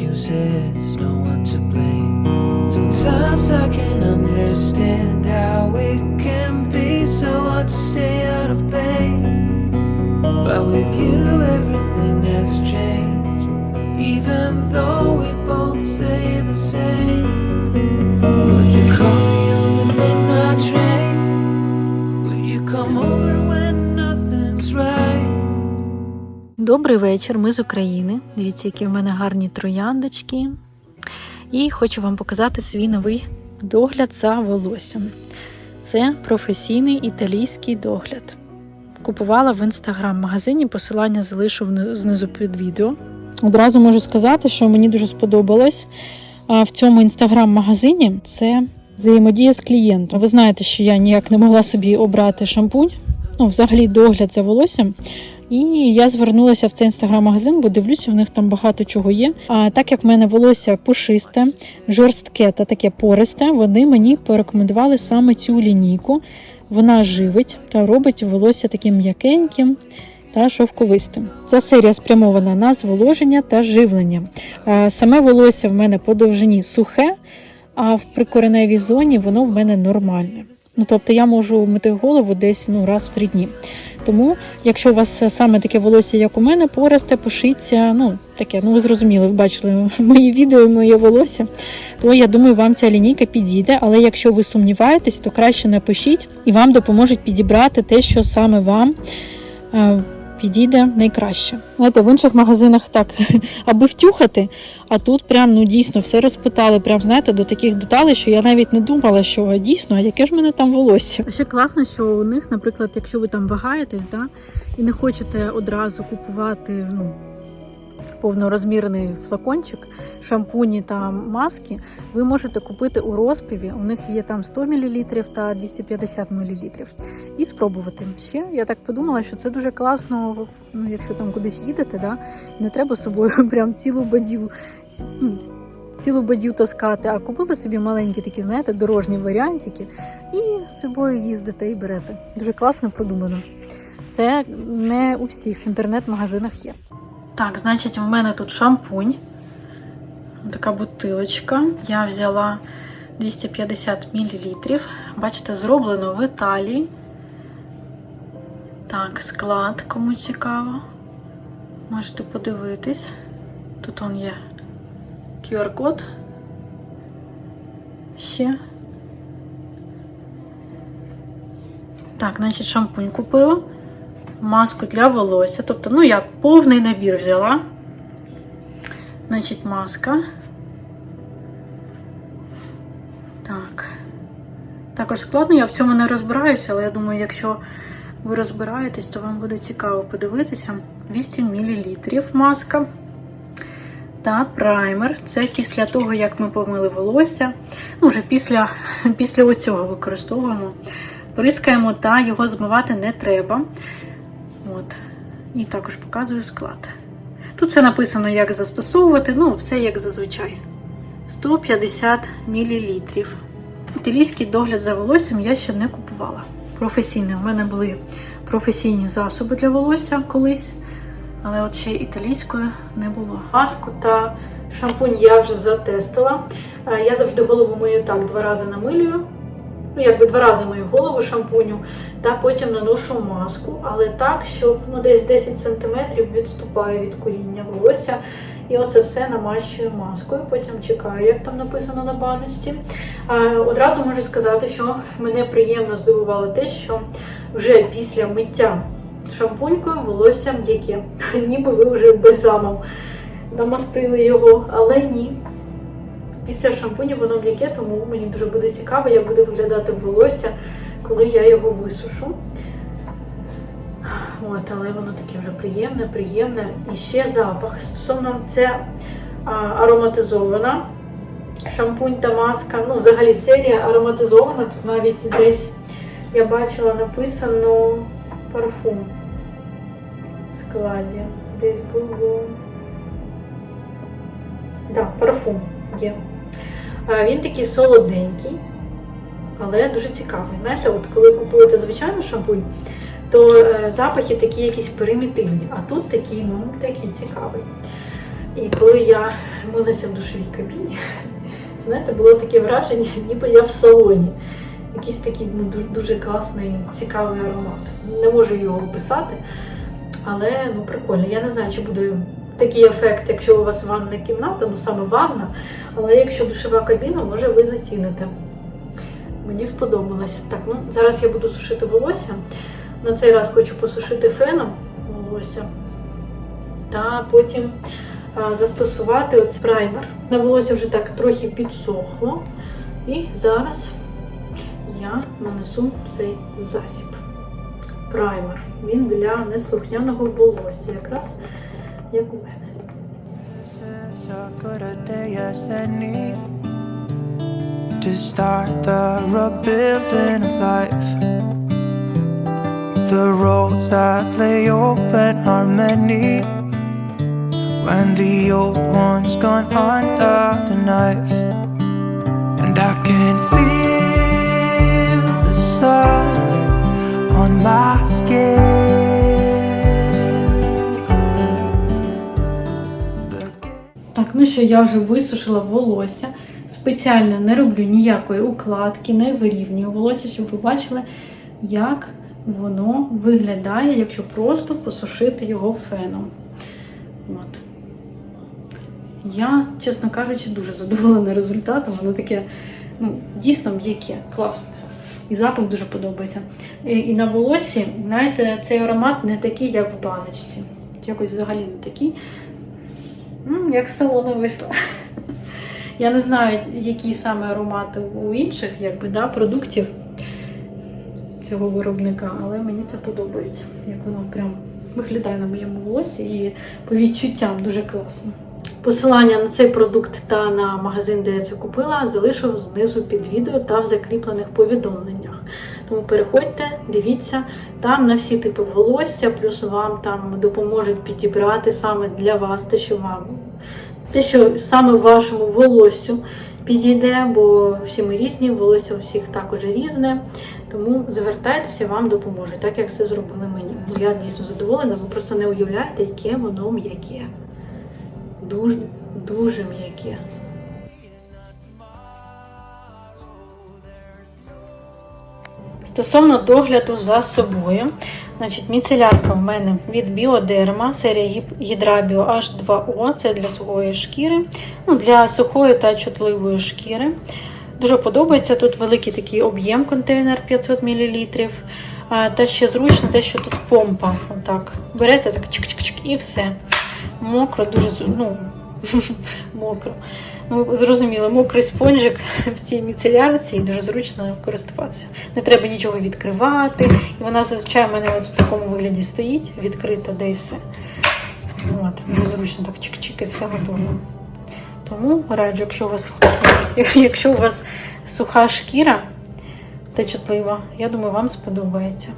excuses, no one to blame. Sometimes I can understand how it can be so hard to stay out of pain. But with you, everything has changed. Even though we both stay the same. Would you call me on the midnight Добрий вечір, ми з України. Дивіться, які в мене гарні трояндочки. І хочу вам показати свій новий догляд за волоссям. Це професійний італійський догляд. Купувала в інстаграм-магазині, посилання залишу знизу під відео. Одразу можу сказати, що мені дуже сподобалось в цьому інстаграм-магазині це взаємодія з клієнтом. Ви знаєте, що я ніяк не могла собі обрати шампунь, ну, взагалі догляд за волоссям. І я звернулася в цей інстаграм-магазин, бо дивлюся, в них там багато чого є. А так як в мене волосся пушисте, жорстке та таке пористе, вони мені порекомендували саме цю лінійку. Вона живить та робить волосся таким м'якеньким та шовковистим. Ця серія спрямована на зволоження та живлення. Саме волосся в мене по довжині сухе, а в прикореневій зоні воно в мене нормальне. Ну тобто я можу мити голову десь ну, раз в три дні. Тому, якщо у вас саме таке волосся, як у мене, поросте, пошиться, ну таке, ну ви зрозуміли, ви бачили мої відео, моє волосся, то я думаю, вам ця лінійка підійде. Але якщо ви сумніваєтесь, то краще напишіть і вам допоможуть підібрати те, що саме вам. Підійде найкраще. Знаєте, в інших магазинах так, аби втюхати, а тут прям ну дійсно все розпитали, прям знаєте, до таких деталей, що я навіть не думала, що дійсно, а яке ж мене там волосся. Ще класно, що у них, наприклад, якщо ви там вагаєтесь, да, і не хочете одразу купувати ну, повнорозмірний флакончик, шампуні та маски, ви можете купити у розпиві. У них є там 100 мл та 250 мл. І спробувати. Ще я так подумала, що це дуже класно, ну, якщо там кудись їдете, да, не треба з собою прям цілу бадю. ну, Цілу бадю таскати, а купили собі маленькі такі, знаєте, дорожні варіантики, і з собою їздите і берете. Дуже класно продумано. Це не у всіх інтернет-магазинах є. Так, значить, у мене тут шампунь. Така бутилочка. Я взяла 250 мл. Бачите, зроблено в Італії. Так, склад, кому цікаво. Можете подивитись. Тут он є QR-код. Ще. Так, значить, шампунь купила. Маску для волосся. Тобто, ну, я повний набір взяла. Значить, маска. Так. Також складно, я в цьому не розбираюся, але я думаю, якщо ви розбираєтесь, то вам буде цікаво подивитися. 200 мл маска та праймер. Це після того, як ми помили волосся. Ну, вже після, після оцього використовуємо. Прискаємо та його змивати не треба. От. І також показую склад. Тут все написано, як застосовувати, ну, все як зазвичай. 150 мл. Італійський догляд за волоссям я ще не купувала. Професійний. У мене були професійні засоби для волосся колись, але от ще італійської не було. Маску та шампунь я вже затестила. Е, Я завжди голову мию так два рази намилюю. Ну, якби два рази мою голову шампуню, та потім наношу маску, але так, щоб ну, десь 10 см відступає від коріння волосся. І оце все намащую маскою, потім чекаю, як там написано на баночці. Одразу можу сказати, що мене приємно здивувало те, що вже після миття шампунькою волосся м'яке. Ніби ви вже бальзамом намастили його, але ні. Після шампуню воно м'яке, тому мені дуже буде цікаво, як буде виглядати волосся, коли я його висушу. От, але воно таке вже приємне, приємне. І ще запах. Стосовно це а, ароматизована шампунь та маска. Ну, взагалі серія ароматизована. Тут навіть десь я бачила написано парфум в складі. Десь було. Так, да, парфум є. Е, Він такий солоденький, але дуже цікавий. Знаєте, от коли купуєте звичайний шампунь, то е, запахи такі якісь примітивні, а тут такий, ну, такий цікавий. І коли я милася в душовій кабіні, знаєте, було таке враження, ніби я в салоні. Якийсь такий ну, дуже класний, цікавий аромат. Не можу його описати, але ну, прикольно. Я не знаю, чи буде такий ефект, якщо у вас ванна кімната, ну саме ванна, але якщо душова кабіна, може ви заціните. Мені сподобалось. Так, ну зараз я буду сушити волосся. На цей раз хочу посушити феном волосся. Та потім а, застосувати оцей праймер. На волосся вже так трохи підсохло. І зараз я нанесу цей засіб. Праймер. Він для неслухняного волосся, якраз Děkujeme. To start the rebuilding of life. The roads that lay open are many. When the old one's gone under the knife, and I can't. Що я вже висушила волосся. Спеціально не роблю ніякої укладки, не вирівнюю волосся, щоб ви бачили, як воно виглядає, якщо просто посушити його феном. От. Я, чесно кажучи, дуже задоволена результатом. Воно таке, ну, дійсно м'яке, класне. І запах дуже подобається. І, і на волосі, знаєте, цей аромат не такий, як в баночці. Якось взагалі не такий. Як з салону вийшла. Я не знаю, які саме аромати у інших якби, да, продуктів цього виробника, але мені це подобається. Як воно прям виглядає на моєму волосі і по відчуттям дуже класно. Посилання на цей продукт та на магазин, де я це купила, залишу знизу під відео та в закріплених повідомленнях. Тому переходьте, дивіться, там на всі типи волосся, плюс вам там допоможуть підібрати саме для вас те, що вам те, що саме вашому волоссю підійде, бо всі ми різні, волосся у всіх також різне. Тому звертайтеся, вам допоможе, так як це зробили мені. Я дійсно задоволена, ви просто не уявляєте, яке воно м'яке. Дуже, дуже м'яке. Стосовно догляду за собою, значить, міцелярка в мене від Біодерма, серія Гідрабіо H2O, це для сухої шкіри, ну, для сухої та чутливої шкіри. Дуже подобається. Тут великий такий об'єм контейнер 500 мл. Та ще зручно те, що тут помпа. Отак. Берете так чик-чик-чик і все. Мокро, дуже ну, мокро. Ну, зрозуміло, мокрий спонжик в цій міцелярці і дуже зручно користуватися. Не треба нічого відкривати. І вона зазвичай в мене от в такому вигляді стоїть, відкрита, де і все. От, дуже зручно так чик-чик і все готово. Тому раджу, якщо у вас якщо у вас суха шкіра та чутлива, я думаю, вам сподобається.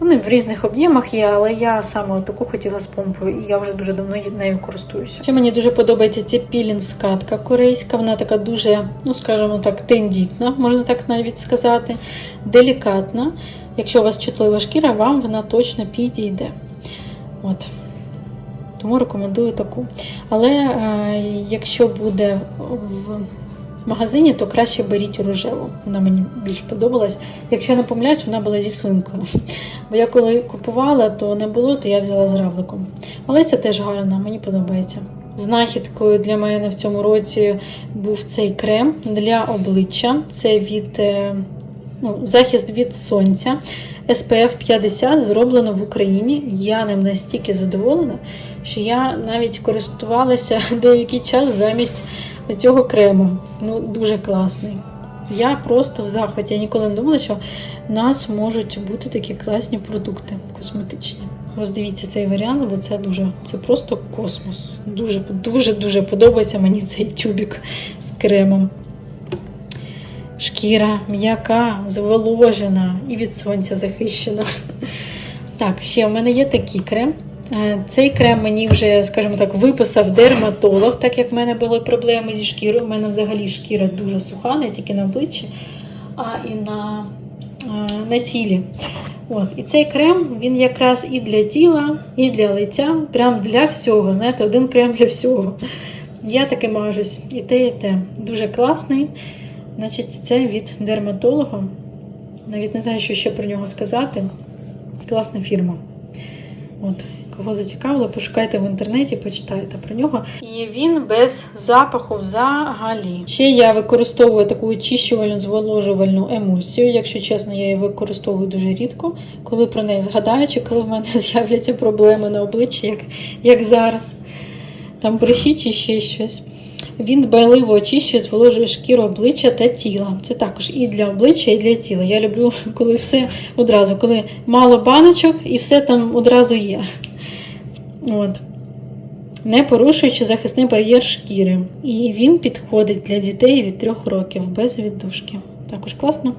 Вони в різних об'ємах є, але я саме таку хотіла з помпою, і я вже дуже давно нею користуюся. Ще мені дуже подобається ця пілінг-скатка корейська. Вона така дуже, ну скажімо так, тендітна, можна так навіть сказати, делікатна. Якщо у вас чутлива шкіра, вам вона точно підійде. От. Тому рекомендую таку. Але е, якщо буде в магазині, то краще беріть рожеву. Вона мені більш подобалась. Якщо я не помиляюсь, вона була зі свинкою. Бо я коли купувала, то не було, то я взяла з равликом. Але це теж гарно, мені подобається. Знахідкою для мене в цьому році був цей крем для обличчя. Це від е, ну, захист від сонця. SPF 50 зроблено в Україні. Я ним настільки задоволена, що я навіть користувалася деякий час замість цього крему. Ну, дуже класний. Я просто в захваті. Я ніколи не думала, що в нас можуть бути такі класні продукти косметичні. Роздивіться цей варіант, бо це дуже це просто космос. Дуже дуже дуже подобається мені цей тюбік з кремом. Шкіра м'яка, зволожена і від сонця захищена. Так, ще в мене є такий крем. Е, Цей крем мені вже, скажімо так, виписав дерматолог, так як в мене були проблеми зі шкірою. У мене взагалі шкіра дуже суха, не тільки на обличчі, а і на, е, на тілі. От. І цей крем він якраз і для тіла, і для лиця, прям для всього. Знаєте, один крем для всього. Я таки мажусь і те, і те. Дуже класний. Значить, це від дерматолога. Навіть не знаю, що ще про нього сказати. Класна фірма. От, кого зацікавило, пошукайте в інтернеті, почитайте про нього. І він без запаху взагалі. Ще я використовую таку очищувальну зволожувальну емульсію. Якщо чесно, я її використовую дуже рідко, коли про неї згадаю, чи коли в мене з'являться проблеми на обличчі, як, як зараз. Там прищі чи ще щось. Він дбайливо очищує, зволожує шкіру обличчя та тіла. Це також і для обличчя, і для тіла. Я люблю, коли все одразу, коли мало баночок і все там одразу є. От. Не порушуючи захисний бар'єр шкіри. І він підходить для дітей від 3 років без віддушки. Також класно.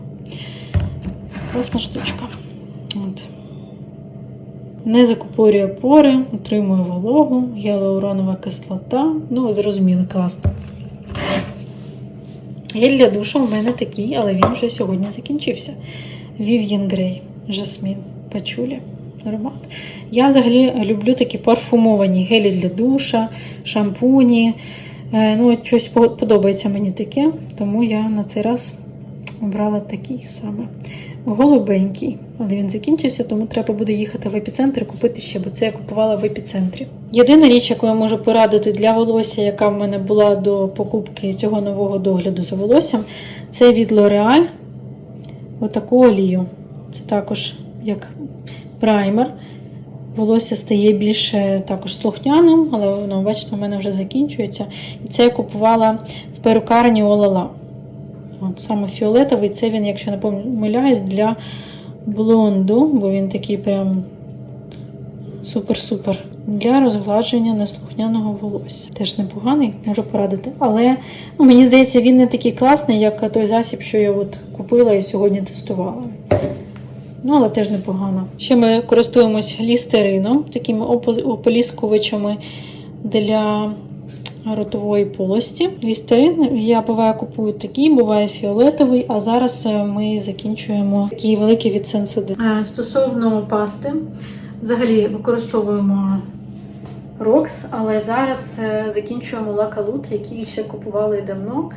Класна штучка. От. Не закупорює пори, утримує вологу, гіалуронова кислота. Ну, зрозуміли, класно. Гель для душу у мене такий, але він вже сьогодні закінчився. Vivian Grey, Жасмін, пачулі, аромат. Я взагалі люблю такі парфумовані гелі для душа, шампуні. Е, Ну, от щось подобається мені таке, тому я на цей раз обрала такий саме голубенький. Але він закінчився, тому треба буде їхати в епіцентр і купити ще, бо це я купувала в епіцентрі. Єдина річ, яку я можу порадити для волосся, яка в мене була до покупки цього нового догляду за волоссям, це від L'Oreal. Отаку олію. Це також як праймер. Волосся стає більше також слухняним, але воно, бачите, у мене вже закінчується. І це я купувала в перукарні Олала. От саме фіолетовий, це він, якщо не помиляюсь, для блонду, бо він такий прям супер-супер. Для розгладження неслухняного волосся. Теж непоганий, можу порадити. Але ну, мені здається, він не такий класний, як той засіб, що я от купила і сьогодні тестувала. Ну, але теж непогано. Ще ми користуємось лістерином, такими опо- ополіскувачами для ротової полості. Лістерин я буває купую такий, буває фіолетовий, а зараз е, ми закінчуємо такий великий від Sensodyne. Стосовно пасти, взагалі використовуємо Рокс, але зараз е, закінчуємо лакалут, який ще купували давно.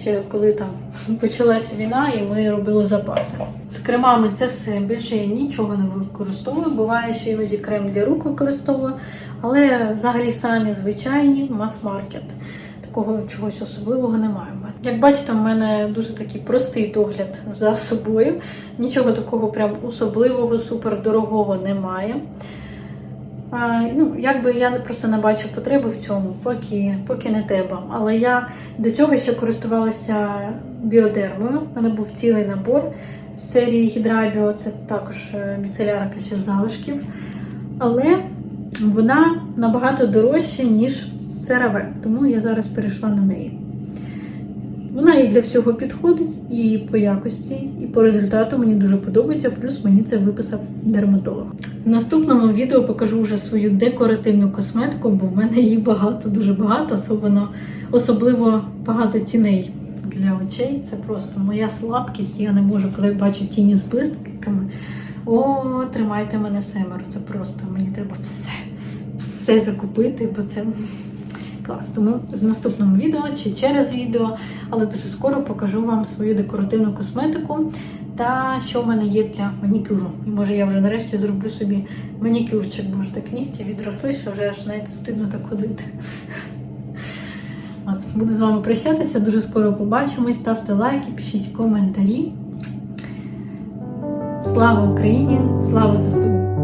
Ще коли там почалась війна, і ми робили запаси. З кремами це все. Більше я нічого не використовую. Буває, що іноді крем для рук використовую, але взагалі самі звичайні мас-маркет. Такого чогось особливого немає. Як бачите, в мене дуже такий простий догляд за собою. Нічого такого прям особливого, супердорогого немає. Ну, якби я просто не бачу потреби в цьому, поки, поки не треба. Але я до цього ще користувалася біодермою. У мене був цілий набор з серії Гідрабіо, це також е, міцелярка ще залишків. Але вона набагато дорожча, ніж CeraVe, тому я зараз перейшла на неї. Вона і для всього підходить, і по якості, і по результату мені дуже подобається, плюс мені це виписав дерматолог. В наступному відео покажу вже свою декоративну косметику, бо в мене її багато, дуже багато, особливо, особливо багато тіней для очей. Це просто моя слабкість. Я не можу, коли бачу тіні з блискавками. О, тримайте мене семеро. Це просто мені треба все, все закупити, бо це клас. Тому в наступному відео чи через відео, але дуже скоро покажу вам свою декоративну косметику та що в мене є для манікюру. І може я вже нарешті зроблю собі манікюрчик, бо ж так нігті відросли, що вже аж навіть стидно так ходити. От, буду з вами прощатися, дуже скоро побачимось. Ставте лайки, пишіть коментарі. Слава Україні! Слава ЗСУ!